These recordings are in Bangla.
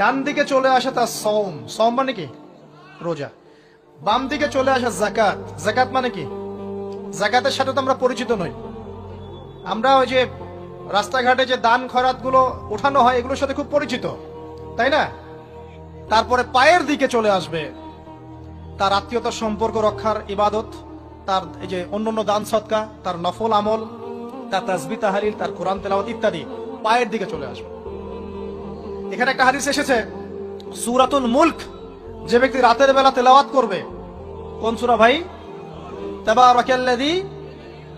ডান দিকে চলে আসে তার সওম। সওম মানে কি? রোজা। বাম দিকে চলে আসে জাকাত জাকাত মানে কি? জাকাতের সাথে তো আমরা পরিচিত নই। আমরা ওই যে রাস্তাঘাটে যে দান খরাতগুলো ওঠানো হয়, এগুলোর সাথে খুব পরিচিত। তাই না? তারপরে পায়ের দিকে চলে আসবে তার আত্মীয়তার সম্পর্ক রক্ষার ইবাদত, তার এই যে অন্যান্য দান সৎকা তার নফল আমল, তার তাজবি তাহারিল তার কোরআন তেলাওয়াত ইত্যাদি পায়ের দিকে চলে আসবে। এখানে একটা হাদিস এসেছে, সুরাতুল মুল্ক, যে ব্যক্তি রাতের বেলা তেলাওয়াত করবে, কোন সুরা ভাই? তাবারাকাল্লাযী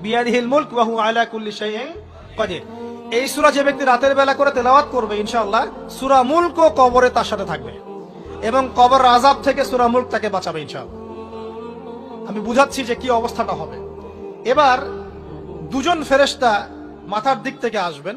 বিয়াদিহিল মুলক ওয়া হুয়া আলা কুল্লি শাইইন কাদির। এই সূরা যে ব্যক্তি রাতের বেলা করে তেলাওয়াত করবে, ইনশাআল্লাহ, সূরা মুলক ও কবরে তার সাথে থাকবে এবং কবর আযাব থেকে সূরা মুলক তাকে বাঁচাবে, ইনশাআল্লাহ। আমি বুঝাচ্ছি যে কি অবস্থাটা হবে। এবার দুজন ফেরেশতা মাথার দিক থেকে আসবেন।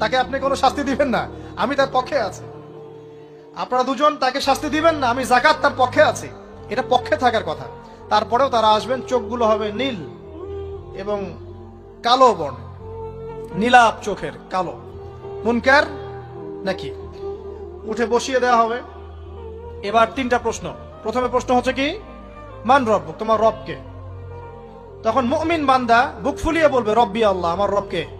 তাকে আপনি কোনো শাস্তি দিবেন না। আমি তার পক্ষে আছি। আপনারা দুজন তাকে শাস্তি দিবেন না, আমি জাকাত তার পক্ষে আছি। এটা পক্ষে থাকার কথা। তারপরেও তারা আসবেন, চোখগুলো হবে নীল এবং কালো বর্ণ নীলাপ চোখের, কালো। মুনকার নাকি? উঠে বসিয়ে দেওয়া হবে। এবার তিনটা প্রশ্ন। প্রথমে প্রশ্ন হচ্ছে কি? মান রব, তোমার রবকে তখন মুমিন বান্দা বুক ফুলিয়ে বলবে, রব্বি আল্লাহ, আমার রবকে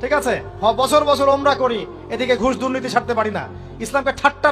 ঠিক আছে? বছর বছর ওমরা করি। এদিকে ঘুষ দুর্নীতি ছাড়তে পারি না। ইসলামকে ঠাট্টা